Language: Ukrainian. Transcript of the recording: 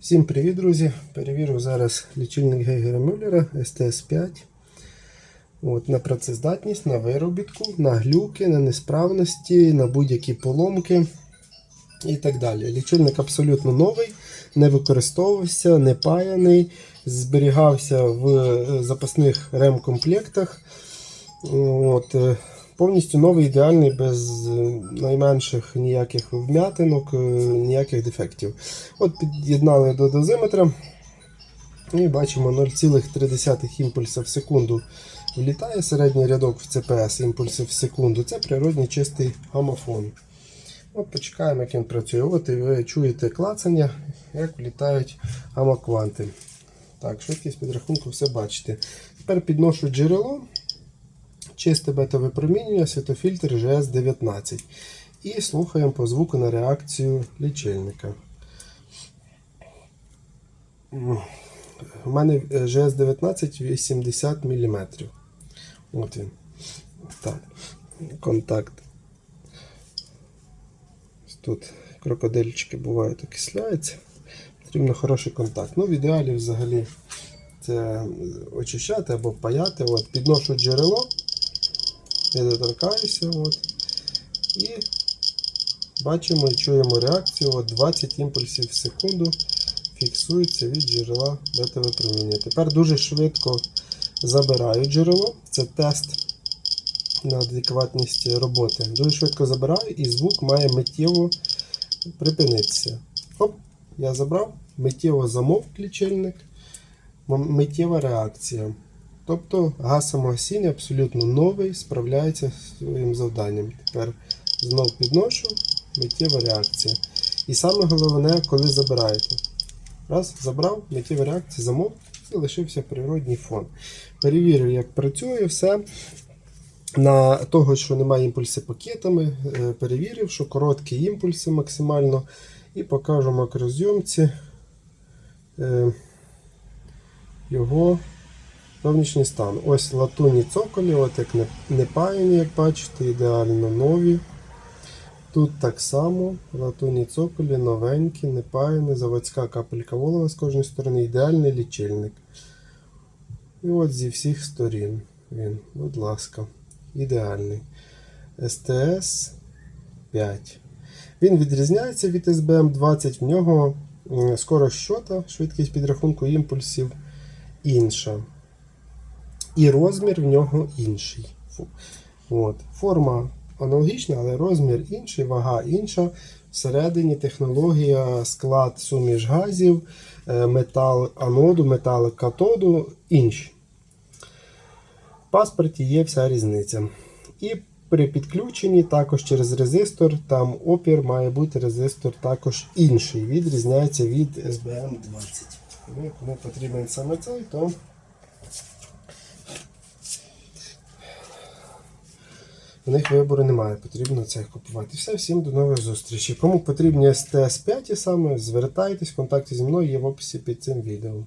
Всім привіт, друзі! Перевірю зараз лічильник Гейгера Мюллера STS5. От, на працездатність, на виробітку, на глюки, на несправності, на будь-які поломки і так далі. Лічильник абсолютно новий, не використовувався, не паяний, зберігався в е, запасних ремкомплектах. От, е, повністю новий, ідеальний, без е, найменших ніяких вм'ятинок, е, ніяких дефектів. От Під'єднали до дозиметра і бачимо 0,3 імпульса в секунду влітає середній рядок в CPS імпульсів в секунду. Це природний чистий гамофон. От Почекаємо, як він працює. От і ви чуєте клацання, як влітають гамокванти. Так, швидкість підрахунку все бачите. Тепер підношу джерело, чисте бета-випромінювання, світофільтр GS19. І слухаємо по звуку на реакцію лічильника. У мене е, GS19 80 мм. От він. Так. Контакт. Тут крокодильчики бувають окисляються. Потрібно хороший контакт. Ну, в ідеалі взагалі це очищати або паяти. От, підношу джерело, я доторкаюся. От, і бачимо і чуємо реакцію. От 20 імпульсів в секунду фіксується від джерела бета-випроміння. Тепер дуже швидко забираю джерело. Це тест на адекватність роботи. Дуже швидко забираю і звук має миттєво припинитися. Оп, я забрав, миттєво замовк лічильник, миттєва реакція. Тобто газ самогасіння абсолютно новий, справляється зі своїм завданням. Тепер знов підношу, миттєва реакція. І саме головне, коли забираєте. Раз, забрав, миттєва реакція, замовк, і лишився природній фон. Перевірив, як працює все. На того, що немає імпульси пакетами, е, перевірив, що короткі імпульси максимально. І покажу макрозйомці е, його зовнішній стан. Ось латунні цоколі, от як не, не паяні, як бачите, ідеально нові. Тут так само латунні цоколі, новенькі, не паяні, заводська капелька волова з кожної сторони, ідеальний лічильник. І от зі всіх сторін він, будь ласка, ідеальний. СТС 5. Він відрізняється від SBM 20, в нього скорость щота, швидкість підрахунку імпульсів інша. І розмір в нього інший. От. Форма аналогічна, але розмір інший, вага інша. Всередині технологія, склад суміш газів, е, метал аноду, метал катоду інші. В паспорті є вся різниця. І при підключенні також через резистор, там опір має бути резистор також інший. Відрізняється від SBM 20. Тому кому потрібен саме цей, то у них вибору немає, потрібно це купувати. Все, всім до нових зустрічей. Кому потрібні СТС 5 саме, звертайтесь, контакти зі мною є в описі під цим відео.